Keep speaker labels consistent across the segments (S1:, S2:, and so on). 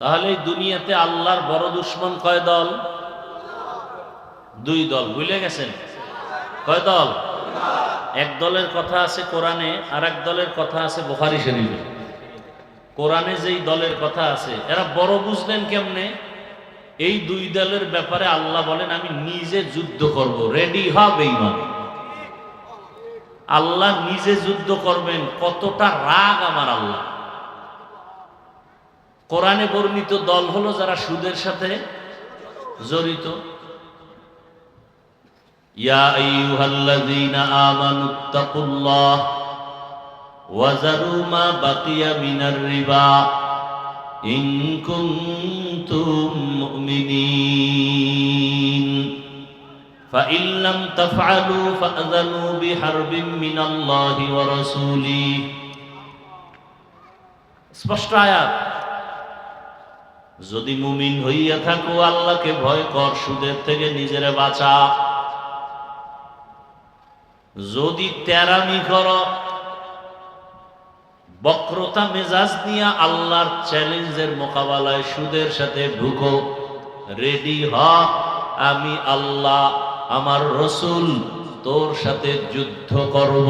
S1: তাহলে দুনিয়াতে আল্লাহর বড় দুশ্মন কয় দল? দুই দল, ভুলে গেছেন? কয় দল? এক দলের কথা আছে কোরআনে আর এক দলের কথা আছে বোখারি শরীফে। কোরআনে যেই দলের কথা আছে, এরা বড় বুঝলেন কেমনে? এই দুই দলের ব্যাপারে আল্লাহ বলেন, আমি নিজে যুদ্ধ করব, রেডি হবে ইমান আল্লাহ নিজে যুদ্ধ করবেন, কতটা রাগ আমার আল্লাহ। কোরআনে বর্ণিত দল হলো যারা সুদের সাথে জড়িত ইয়া আইয়ুহাল্লাযীনা আমানুত্তাকুল্লাহ ওয়াজারু মা বাকিয়া মিনার রিবা ইন কুনতুম মুমিনিন فإن لم تفعلوا فأذنوا بحرب من الله ورسوله স্পষ্ট আয়াত যদি মুমিন হইয়া থাকো, আল্লাহকে ভয় কর, সুদের থেকে নিজেরে বাঁচা। যদি তেরামি কর, বক্রতা মেজাজ নিয়ে আল্লাহর চ্যালেঞ্জের মোকাবেলায় সুদের সাথে ঢুকো রেডি হ, আমি আল্লাহ, আমার রসুল তোর সাথে যুদ্ধ করব।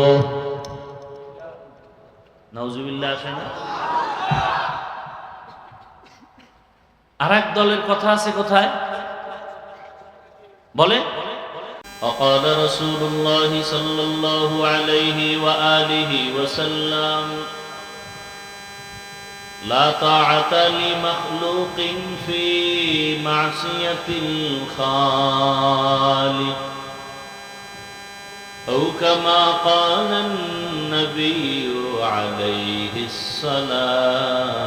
S1: নজুবিল্লা আসে না আর এক দলের কথা আছে কোথায় বলে وقال رسول الله صلى الله عليه وآله وسلم لا طاعة لمخلوق في معصية الخالق أو كما قال النبي عليه الصلاة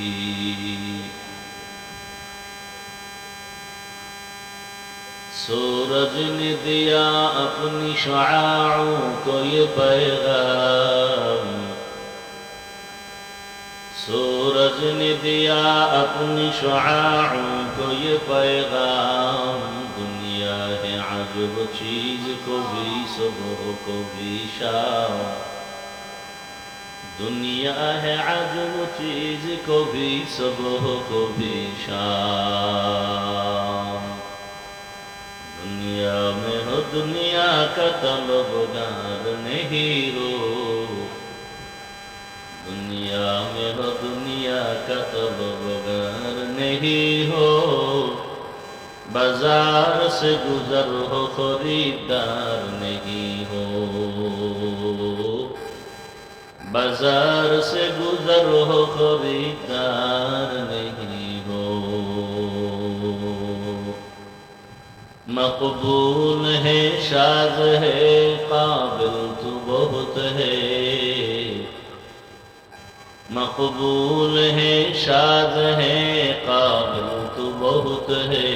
S1: سورج نے دیا اپنی شعاعوں کو یہ پیغام۔ سورج نے دیا اپنی شعاعوں کو یہ پیغام۔ دنیا ہے عجب چیز کو بھی، صبح کو بھی شام دنیا ہے عجب چیز کو بھی، صبح کو بھی شام दुनिया में हो दुनिया का तलबगार नहीं हो दुनिया में हो दुनिया का तलबगार नहीं हो बाजार से गुजर हो खरीदार नहीं हो बाजार से गुजर हो खरीदार नहीं مقبول ہے شاز ہے قابل تو بہت ہے مقبول ہے شاز ہے قابل تو بہت ہے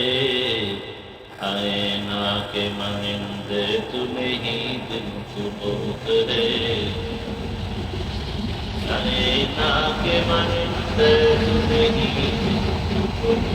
S1: آئینہ کے منندے تو نہیں دل تو بہت ہے آئینہ کے منندے تو نہیں دل تو بہت ہے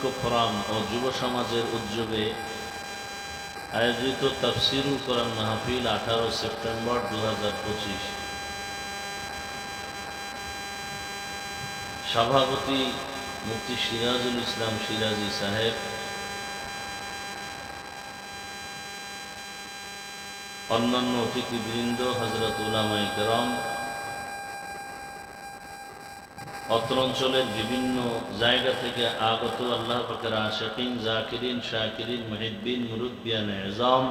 S1: ঐক্য ফোরাম ও যুব সমাজের উদ্যোগে আয়োজিত তফসিরুল কোরআন মাহফিল আঠারো সেপ্টেম্বর দু হাজার পঁচিশ। সভাপতি মুফতি সিরাজুল ইসলাম সিরাজি সাহেব, অন্যান্য অতিথিবৃন্দ হজরত উলামাই কেরম অত্র অঞ্চলের বিভিন্ন জায়গা থেকে আগত আল্লাহ পাকের আশাকিন, জাকিরিন, শাকিরিন, মহিদ্দিন মুরুদ্দিয়ান এজম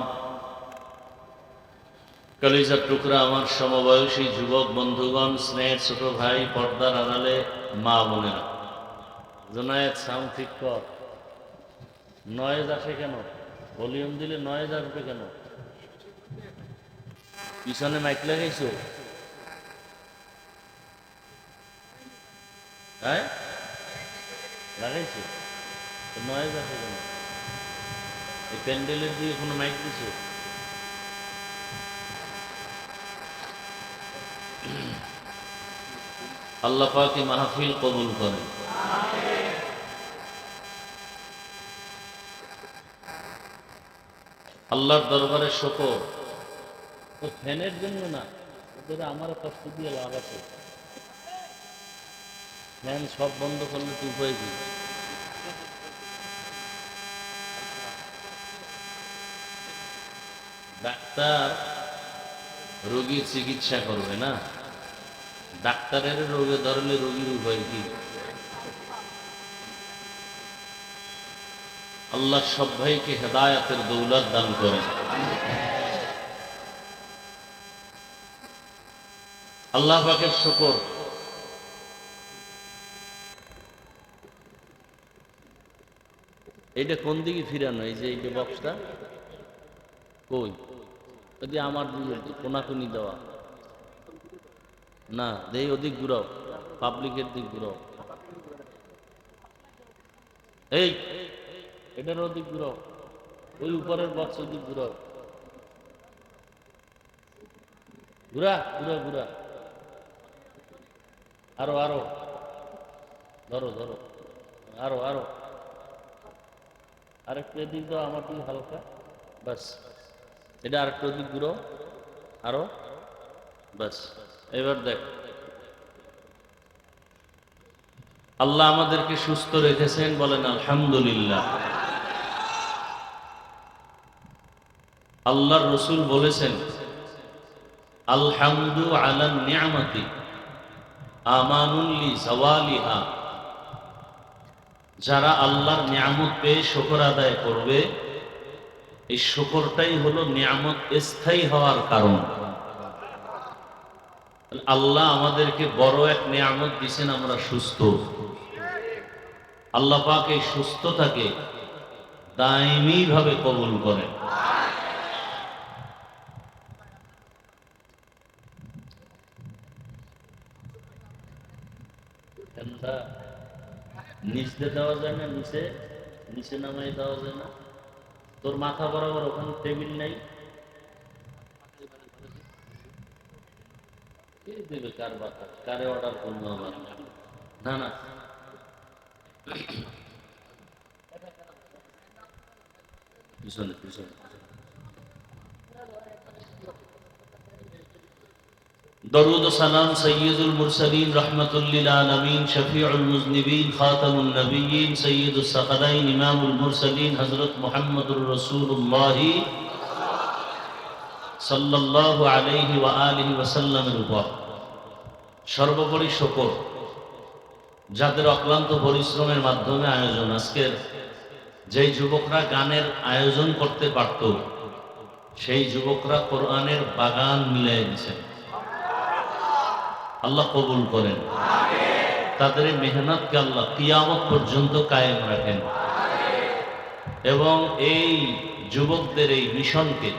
S1: কলিজার টুকরা আমার সমবয়সী যুবক বন্ধুগণ, স্নেহের ছোট ভাই, পর্দার আড়ালে মা বোনেরা। জোনায়েত সাউন্ড ঠিক কর। নয়েজ আসে কেন? ভলিউম দিলে নয়েজ আসবে কেন? পিছনে মাইক লাগাইছো? হ্যাঁ? লাগাইছো? তো নয়েজ আসে কেন এই প্যান্ডেলের দিয়ে কোনো মাইক দিছো? আল্লাহ পাকি মাহফিল কবুল করেন। আল্লাহর দরবারে শকর। ও ফ্যানের জন্য না, ওদের আমার কষ্ট দিয়ে লাভ আছে ফ্যান সব বন্ধ করলে তো উপায় কি? ডাক্তার রোগীর চিকিৎসা করবে না? ডাক্তারের রোগে ধরলে রোগীর উপায় কি? আল্লাহ সব ভাইকে হেদায়াতের দৌলত দান করেন। আল্লাহ পাকের শুকর। এইটা কোন দিকে ফিরানো? এই যে এই যে বক্সটা কই? যদি আমার দিকে কোনাকুনি দেওয়া। না, দেই ওদিক ঘুরাও, পাবলিকের দিক ঘুরাও। এই, এটার ওদিক ঘুরাও, ওই উপরের বক্স ওদিক ঘুরাও। ঘুরা ঘুরা ঘুরা। আরও আরও। ধরো ধরো। আরও আরও। আরেকটু এদিক দাও, আমার দিকে হালকা। বাস। এটা আরেকটু ওদিক ঘুরো আরও। বাস। এবার দেখ। আল্লাহ আমাদেরকে সুস্থ রেখেছেন বলেন আলহামদুলিল্লাহ। আল্লাহর রসুল বলেছেন, আলহামদু আলান নিয়ামতি আমানুল্লি সওয়ালিহা যারা আল্লাহর নিয়ামত পেয়ে শকর আদায় করবে, এই শকরটাই হলো নিয়ামত স্থায়ী হওয়ার কারণ। আল্লাহ আমাদেরকে বড় এক নিয়ামত দিছেন, আমরা সুস্থ। আল্লাহ পাক এই সুস্থতাকে দায়মি ভাবে কবুল করেন ফ্যানটা নিচে দেওয়া যায় না, নিচে নিচে নামাই দেওয়া যায় না। তোর মাথা বরাবর ওখানে টেবিল নেই। দেবে কার অর্ডার না না। পিছনে পিছনে। দরুদ সালাম সৈয়দুল মুরসালিন রহমতুল্লিল আলমিন, শফিউল মুজনিবিন খাতামুল নবীন সৈয়দুল সাকালাইন ইমামুল মুরসালিন হজরত মোহাম্মদুর রসুল্লাহি সাল্লাল্লাহু আলাইহি ওয়া আলিহি ওয়াসাল্লামের উপর। সর্বোপরি শকর, যাদের অক্লান্ত পরিশ্রমের মাধ্যমে আয়োজন। আজকের যেই যুবকরা গানের আয়োজন করতে পারত, সেই যুবকরা কোরআনের বাগান মিলিয়ে গেছেন আল্লাহ কবুল করেন। তাদের মেহনতকে আল্লাহ কিয়ামত পর্যন্ত কায়েম রাখেন। এবং এই যুবকদের এই মিশনকে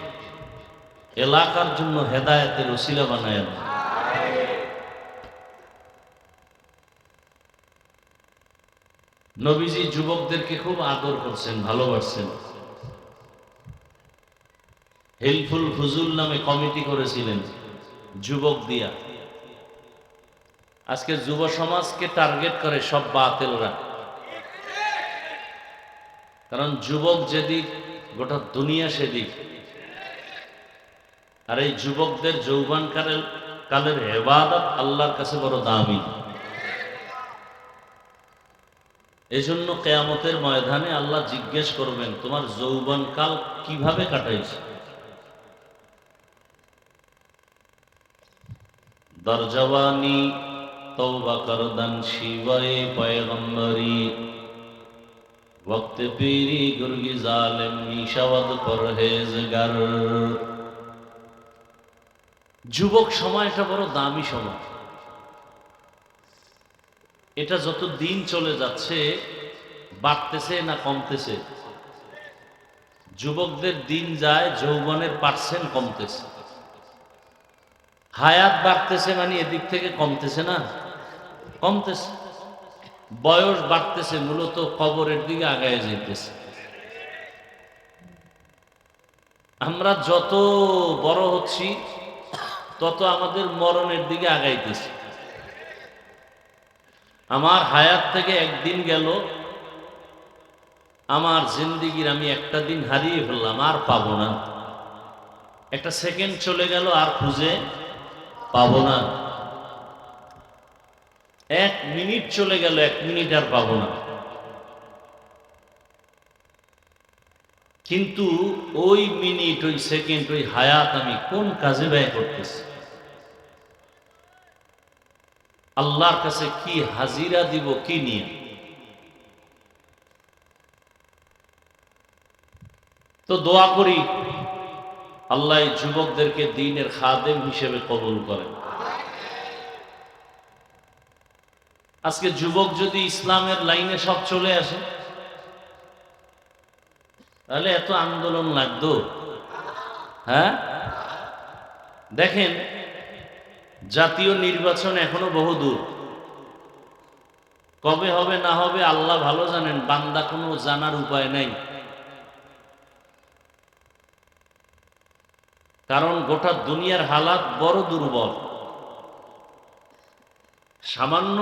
S1: এলাকার জন্য হেদায়েতের ওসিলা বানায় নবীজি যুবকদেরকে খুব আদর করছেন, ভালোবাসছেন। হেলফুল ফুজুল নামে কমিটি করেছিলেন যুবক দিয়া। আজকে যুব সমাজকে টার্গেট করে সব বাতেলরা। কারণ যুবক যেদিক, গোটা দুনিয়া সেদিক। আর এই যুবকদের যৌবন কালের কালের হেবাদত আল্লাহর কাছে বড় দামি। এই জন্য কেয়ামতের ময়দানে আল্লাহ জিজ্ঞেস করবেন, তোমার যৌবন কাল কীভাবে কাটাইছে? দরজওয়ানি তওবা করদান শিবায় পয়গম্বরি। وقت پیری گرگی ظالم می পরহেজগার। যুবক সময়টা বড় দামি সময় এটা যত দিন চলে যাচ্ছে, বাড়তেছে না কমতেছে? যুবকদের দিন যায়, যৌবনের পার্সেন্ট কমতেছে। হায়াত বাড়তেছে মানে এদিক থেকে কমতেছে না? কমতেছে। বয়স বাড়তেছে, মূলত কবরের দিকে আগায় যেতেছে আমরা যত বড় হচ্ছি, তত আমাদের মরণের দিকে আগাইতেছি। আমার হায়াত থেকে একদিন গেল, আমার জিন্দিগির আমি একটা দিন হারিয়ে ফেললাম, আর পাবো না। একটা সেকেন্ড চলে গেল, আর খুঁজে পাবো না। এক মিনিট চলে গেল, এক মিনিট আর পাবো না। কিন্তু ওই মিনিট, ওই সেকেন্ড, ওই হায়াত আমি কোন কাজে ব্যয় করতেছি? আল্লাহর কাছে কি হাজিরা দিব, কি নিয়ে? তো দোয়া করি, আল্লাহ যুবকদেরকে দিনের খাদেম হিসেবে কবুল করেন। আজকে যুবক যদি ইসলামের লাইনে সব চলে আসে, তাহলে এত আন্দোলন লাগতো? হ্যাঁ? দেখেন, জাতীয় নির্বাচন এখনও বহু দূর। কবে হবে, না হবে, আল্লাহ ভালো জানেন, বান্দা কোনো জানার উপায় নাই। কারণ গোটা দুনিয়ার হালাত বড় দুর্বল। সামান্য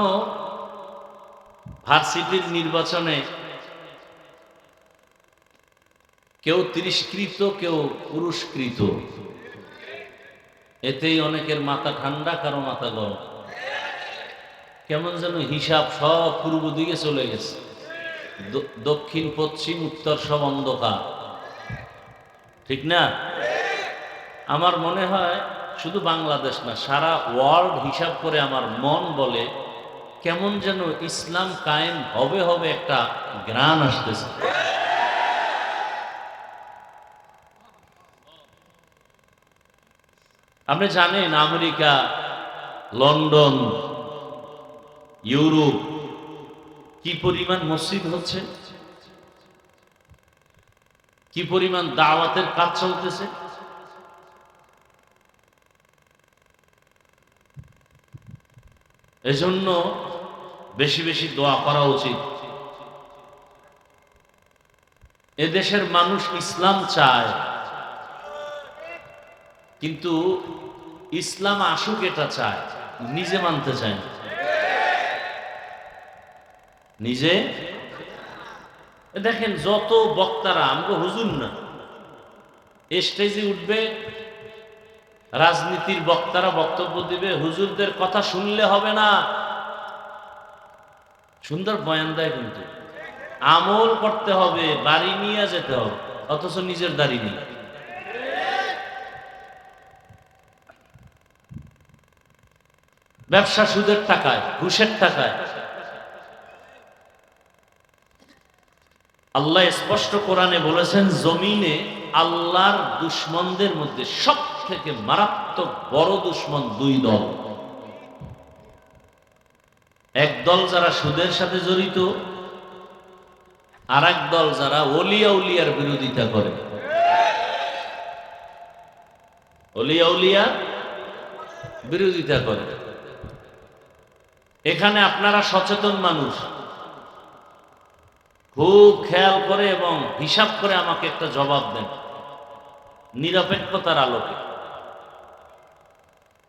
S1: ভার্সিটির নির্বাচনে কেউ তিরস্কৃত, কেউ পুরস্কৃত। এতেই অনেকের মাথা ঠান্ডা, কারও মাথা গরম। কেমন যেন হিসাব সব পূর্ব দিকে চলে গেছে। দক্ষিণ, পশ্চিম, উত্তর সব অন্ধকার। ঠিক না? আমার মনে হয় শুধু বাংলাদেশ না, সারা ওয়ার্ল্ড হিসাব করে আমার মন বলে কেমন যেন ইসলাম কায়েম হবে হবে একটা গ্রান আসতেছে। আপনি জানেন আমেরিকা, লন্ডন, ইউরোপ কি পরিমাণ মসজিদ হচ্ছে? কি পরিমাণ দাওয়াতের কাজ চলতেছে? এজন্য বেশি বেশি দোয়া করা উচিত। এদেশের মানুষ ইসলাম চায়, কিন্তু ইসলাম আসুক এটা চায়, নিজে মানতে চায় নিজে? দেখেন, যত বক্তারা, আমগো হুজুর না স্টেজে উঠবে রাজনীতির বক্তারা বক্তব্য দিবে, হুজুরদের কথা শুনলে হবে না। সুন্দর বয়ান দেয় কিন্তু। আমল করতে হবে, বাড়ি নিয়ে যেতে হবে, অথচ নিজের দাড়ি নেই। ব্যবসা সুদের টাকায়, ঘুষের টাকায়। আল্লাহ স্পষ্ট কোরআনে বলেছেন, জমিনে আল্লাহর দুশ্মনদের মধ্যে সব থেকে মারাত্মক বড় দুশ্মন দুই দল। এক দল যারা সুদের সাথে জড়িত, আর এক দল যারা অলিয়া উলিয়ার বিরোধিতা করে। অলিয়া উলিয়া বিরোধিতা করে। এখানে আপনারা সচেতন মানুষ। খুব খেয়াল করে এবং হিসাব করে আমাকে একটা জবাব দেন। নিরপেক্ষতার আলোকে।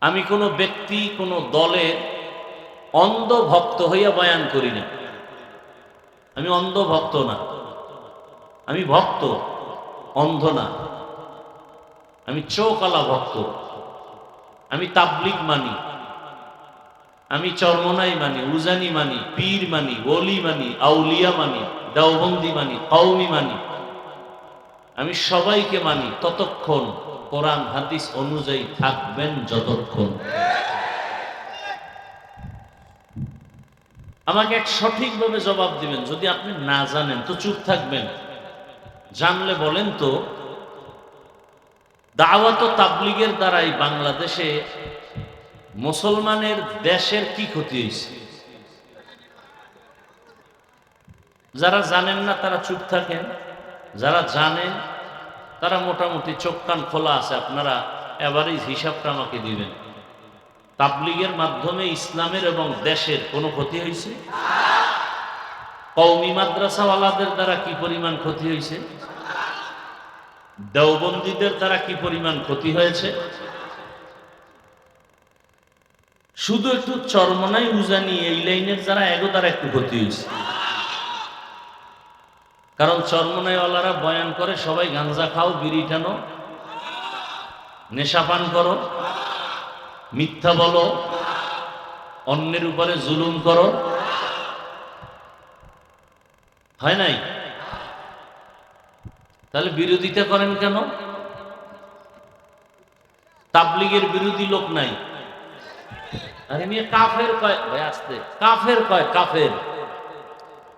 S1: আমি কোনো ব্যক্তি, কোনো দলের অন্ধ ভক্ত হইয়া বয়ান করি না। আমি অন্ধ ভক্ত না। আমি ভক্ত, অন্ধ না। আমি চৌকালা ভক্ত। আমি তাবলিগ মানি। আমি চর্মনাই মানি, উজানি মানি, পীর মানি, ওলি মানি, আউলিয়া মানি, দেওবন্দি মানি কৌমি মানি। আমি সবাইকে মানি ততক্ষণ কোরআন, হাদিস অনুযায়ী থাকবেন যতক্ষণ। আমাকে এক সঠিকভাবে জবাব দিবেন, যদি আপনি না জানেন তো চুপ থাকবেন। জানলে বলেন তো, দাওয়াত তাবলিগের দ্বারাই বাংলাদেশে মুসলমানের দেশের কি ক্ষতি হয়েছে? যারা জানেন না তারা চুপ থাকেন। যারা জানেন তারা মোটামুটি চোখ কান খোলা আছে, আপনারা এভারেজ হিসাবটা আমাকে দিবেন। তাবলিগের মাধ্যমে ইসলামের এবং দেশের কোনো ক্ষতি হয়েছে? কৌমি মাদ্রাসাওয়ালাদের দ্বারা কি পরিমাণ ক্ষতি হয়েছে? দেওবন্দীদের দ্বারা কি পরিমাণ ক্ষতি হয়েছে? শুধু একটু চরমনাই উজানি এই লাইনের যারা এগো দ্বারা একটু ক্ষতি হয়েছে। কারণ চরমনাইওয়ালারা বয়ান করে, সবাই গাঞ্জা খাও, বিড়ি টানো, নেশা পান করো, মিথ্যা বলো, অন্যের উপরে জুলুম করো। হয় নাই? তাহলে বিরোধিতা করেন কেন? তাবলিগের বিরোধী লোক নাই। আরে মেয়ে, কাফের কয়? ভাই, আসতে। কাফের কয়? কাফের।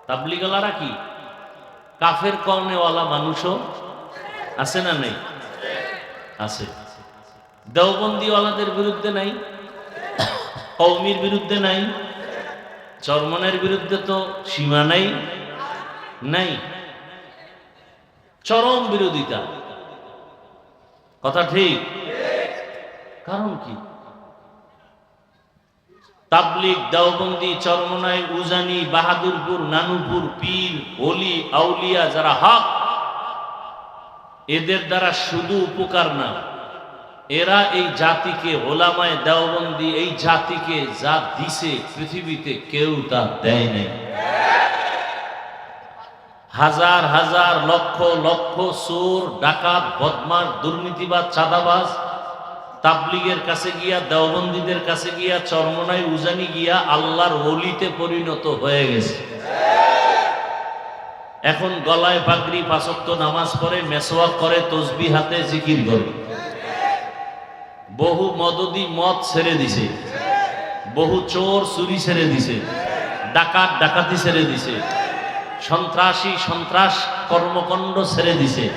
S1: তাবলিগলারা কি? কাফের কর্নেওয়ালা মানুষও আছে না নেই? আছে। দেওবন্দিওয়ালাদের বিরুদ্ধে নাই কৌমির বিরুদ্ধে নাই চরমনের বিরুদ্ধে তো সীমা নাই নাই। চরম বিরোধিতা। কথা ঠিক? কারণ কি? তাবলিগ, দেওবন্দি, চরমনাই, উজানি, বাহাদুরপুর নানুপুর পীর, অলি, আউলিয়া, যারা হক, এদের দ্বারা শুধু উপকার না, এরা এই জাতিকে, ওলামায় দেওবন্দি, এই জাতিকে যা দিছে পৃথিবীতে কেউ তা দেয় নাই। হাজার হাজার, লক্ষ লক্ষ চোর, ডাকাত বদমাস দুর্নীতিবাদ চাঁদাবাজ তাবলিগের কাছে গিয়া, দেওবন্দীদের কাছে গিয়া, চরমনায় উজানি গিয়া আল্লাহর ওলিতে পরিণত হয়ে গেছে। এখন গলায় পাগড়ি, পাঁচক্ত নামাজ পড়ে মেসোয়াক করে তসবি হাতে জিকির করে। বহু মদদি মদ ছেড়ে দিছে। বহু চোর চুরি ছেড়ে দিছে। ডাকাত ডাকাতি ছেড়ে দিছে। সন্ত্রাসী সন্ত্রাস কর্মকাণ্ড ছেড়ে দিছে।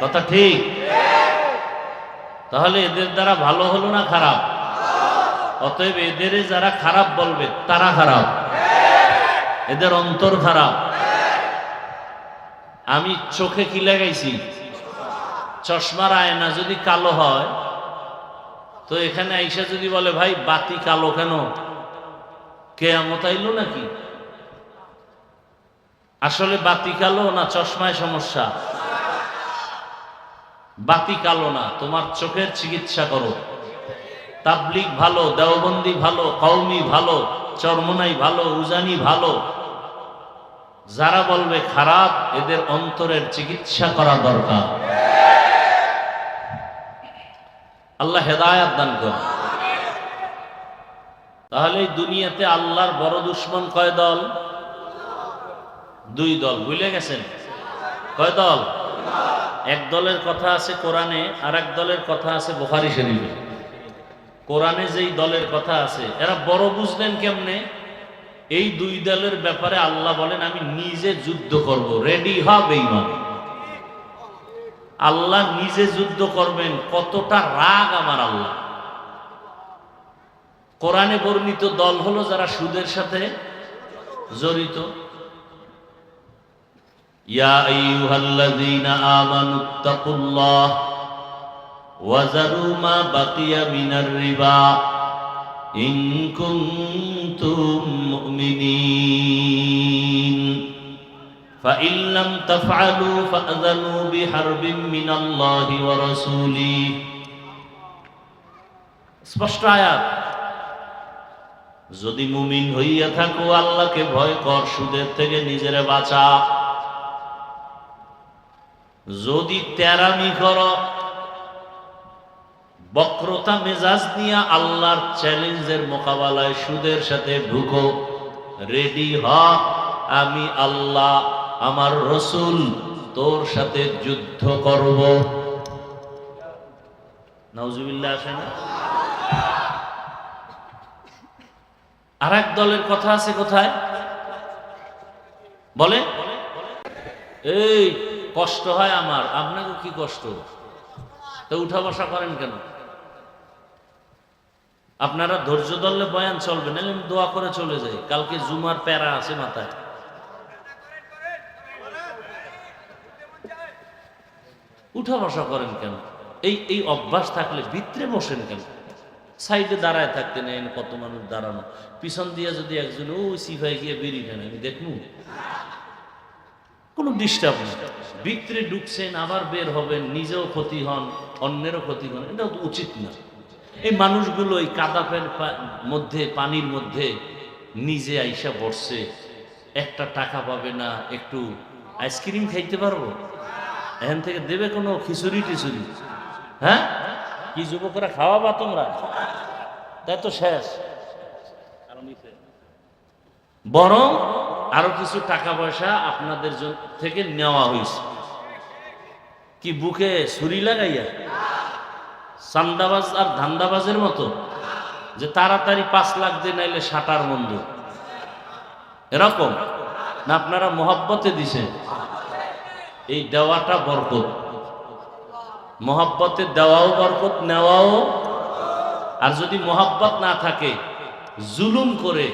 S1: কথা ঠিক? তাহলে এদের দ্বারা ভালো হলো না খারাপ? অতএব এদের যারা খারাপ বলবে, তারা খারাপ। এদের অন্তর খারাপ। আমি চোখে কি লাগাইছি? চশমার আয়না যদি কালো হয়, তো এখানে আইসা যদি বলে, ভাই, বাতি কালো কেন? কেয়ামত আইলো নাকি? আসলে বাতি কালো না চশমায় সমস্যা? বাতি কালো না, তোমার চোখের চিকিৎসা করো। তাবলিক ভালো, দেওবন্দি ভালো কৌমি ভালো, চরমনাই ভালো, উজানি ভালো। যারা বলবে খারাপ, এদের অন্তরের চিকিৎসা করা দরকার। আল্লাহ হেদায়াত দান করে তাহলে দুনিয়াতে আল্লাহর বড় দুশ্মন কয় দল? দুই দল, ভুলে গেছেন? কয় দল? এক দলের কথা আছে কোরআনে আর এক দলের কথা আছে বোখারি শরীফে। কোরআনে যেই দলের কথা আছে, এরা বড় বুঝলেন কেমনে? এই দুই দলের ব্যাপারে আল্লাহ বলেন, আমি নিজে যুদ্ধ করব রেডি হবে ইমান আল্লাহ নিজে যুদ্ধ করবেন, কতটা রাগ আমার আল্লাহ। কোরআনে বর্ণিত দল হলো যারা সুদের সাথে জড়িত। ইয়া আইয়ুহাল্লাযীনা আমানুত্তাকুল্লাহ ওয়াজারু মা বাকিয়া মিনার রিবা ইন কুনতুম মুমিনিন فإن لم تفعلوا فأذنوا بحرب من الله ورسوله স্পষ্ট আয়াত যদি মুমিন হইয়া থাকো আল্লাহকে ভয় কর সুদের থেকে নিজেরে বাঁচা যদি তেরামি কর, বক্রতা মেজাজ নিয়ে আল্লাহর চ্যালেঞ্জের মোকাবেলায় সুদের সাথে ঢুকো রেডি হ, আমি আল্লাহ, আমার রসুল তোর সাথে যুদ্ধ করব। নাউজুবিল্লাহ, আসে না? আর এক দলের কথা আছে কোথায়? বলে এই কষ্ট হয় আমার, আপনাকে কি কষ্ট? তো উঠা বসা করেন কেন? আপনারা ধৈর্য ধরলে বয়ান চলবে আমি দোয়া করে চলে যাই। কালকে জুমার প্যারা আছে মাথায়। উঠা বসা করেন কেন? এই এই অভ্যাস থাকলে ভিতরে বসেন কেন? সাইডে দাঁড়ায় থাকতে নেন, কত মানুষ দাঁড়ানো। পিছন দিয়ে যদি একজন ও সিফাই গিয়ে বেরিয়ে নেন আমি দেখব? কোনো ডিস্টার্ব নেই। ভিতরে ঢুকছেন, আবার বের হবেন, নিজেও ক্ষতি হন, অন্যেরও ক্ষতি হন এটা উচিত না। এই মানুষগুলো এই পা- মধ্যে, পানির মধ্যে নিজে আইসা বসছে। একটা টাকা পাবে না, একটু আইসক্রিম খাইতে পারব? এখান থেকে দেবে কোনো খিচুড়ি টিচুড়ি? হ্যাঁ? কি যুবকরা খাওয়াবা তোমরা? তাই তো শেষ। বরং আরও কিছু টাকা পয়সা আপনাদের থেকে নেওয়া হয়েছে। কি বুকে ছুরি লাগাইয়া? সান্দাবাজ আর ধান্দাবাজের মতো? যে তাড়াতাড়ি পাঁচ লাখ দিয়ে নাইলে সাটার বন্ধ এরকম? না আপনারা মোহাব্বতে দিছেন এই দেওয়াটা বরকত। মোহাব্বতে দেওয়াও বরকত, নেওয়াও। আর যদি মোহাব্বত না থাকে, জুলুম করে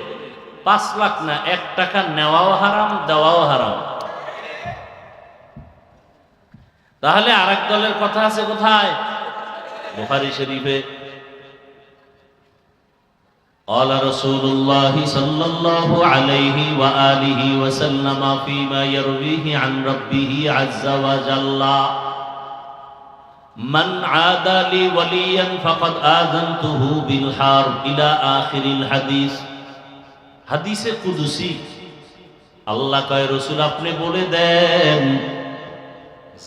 S1: পাঁচ লাখ না এক টাকা নেওয়াও হারাম দেওয়াও হারাম তাহলে আরেক দলের কথা আছে কোথায় বুখারী শরীফে قال رسول الله صلى الله عليه وآله وسلم فيما يرويه عن ربه عز وجل من عاد لي وليا فقد آذنته بالحرب إلى آخر الحديث হাদিসে কুদুসি। আল্লাহ কয়, রসুল, আপনি বলে দেন,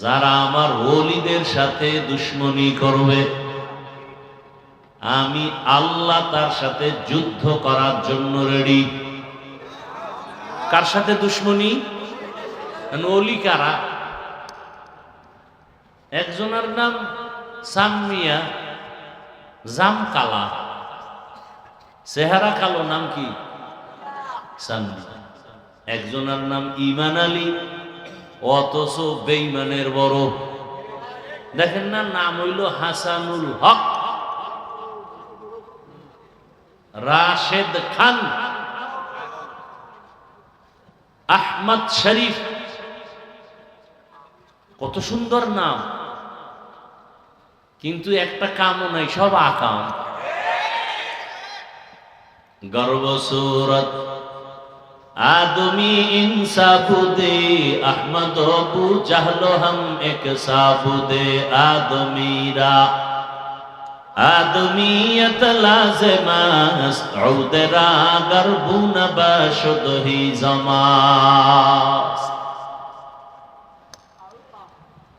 S1: যারা আমার ওলিদের সাথে দুশ্মনী করবে, আমি আল্লাহ তার সাথে যুদ্ধ করার জন্য রেডি। কার সাথে দুশ্মনী? ওলি কারা? একজনের নাম সাম্মিয়া জামকালা। চেহারা কালো, নাম কি? একজনের নাম ইমান আলী, অথচ বেইমানের বড়। দেখেন না, নাম হইল হাসানুল হক। রাশেদ খান। আহমদ শরীফ। কত সুন্দর নাম। কিন্তু একটা কামও নাই, সব আকাম। গর্বসুরত आदमी इंसाबुदे अहमद अबू जहलो हम एक साबुदे आदमीरा आदमीयत लाजमास औदरा गरबुन बाशुद ही जमास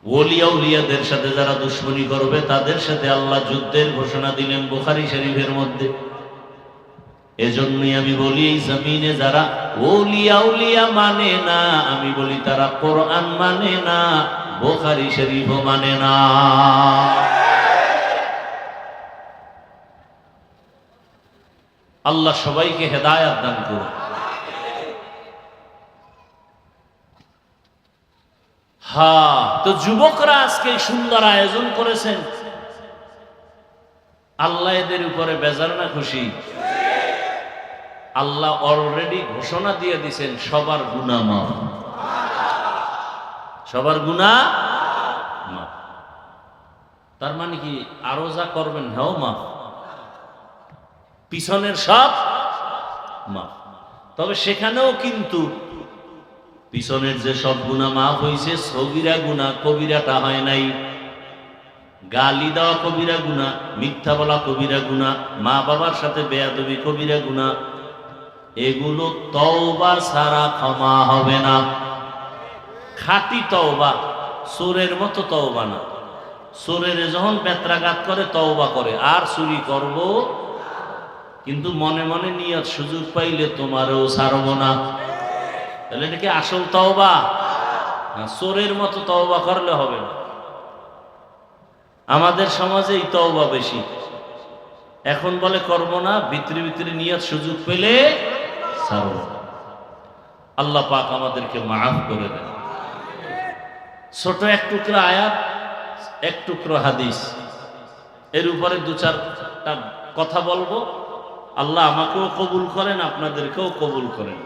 S1: ওলিয়া উলিয়াদের সাথে যারা দুশ্মনী করবে তাদের সাথে আল্লাহ যুদ্ধের ঘোষণা দিলেন বুখারী শরীফের মধ্যে এজন্যই আমি বলি, জমিনে যারা ওলিয়া উলিয়া মানে না, আমি বলি তারা কোরআন মানে না, বোখারি শরীফ মানে না। আল্লাহ সবাইকে হেদায়াত দান করুন। হ্যাঁ তো যুবকরা আজকে সুন্দর আয়োজন করেছেন। আল্লাহ এদের উপরে বেজার না খুশি। আল্লাহ অলরেডি ঘোষণা দিয়ে দিছেন, সবার গুণা মাফ। সবার গুণা মাফ। তার মানে কি, আরও যা করবেন হ্যাঁ মাফ। পিছনের সব মাফ। তবে সেখানেও কিন্তু পিছনের যে সব গুণা মাফ হয়েছে সগিরা গুণা কবিরাটা হয় নাই। গালি দেওয়া কবিরা গুণা মিথ্যা বলা কবিরা গুণা মা বাবার সাথে বেয়াদবি কবিরা গুণা এগুলো তওবা সারা ক্ষমা হবে না। খাতি তওবা, সোরের মতো তওবা না। সোরের যখন বেত্রাঘাত করে, তওবা করে। আর চুরি করব? কিন্তু মনে মনে নিয়ত সুযোগ পাইলে তোমারও ছাড়ব না। তাহলে এটা কি আসল তওবা? সোরের মতো তওবা করলে হবে না। আমাদের সমাজে এই তওবা বেশি। এখন বলে করব না, ভিতরে ভিতরে নিয়ত সুযোগ পেলে আল্লাহ পাক আমাদেরকে মাফ করে দেন। ছোট এক টুকরো আয়াত, এক টুকরো হাদিস। এর উপরে দু চারটা কথা বলব। আল্লাহ আমাকেও কবুল করেন, আপনাদেরকেও কবুল করেন।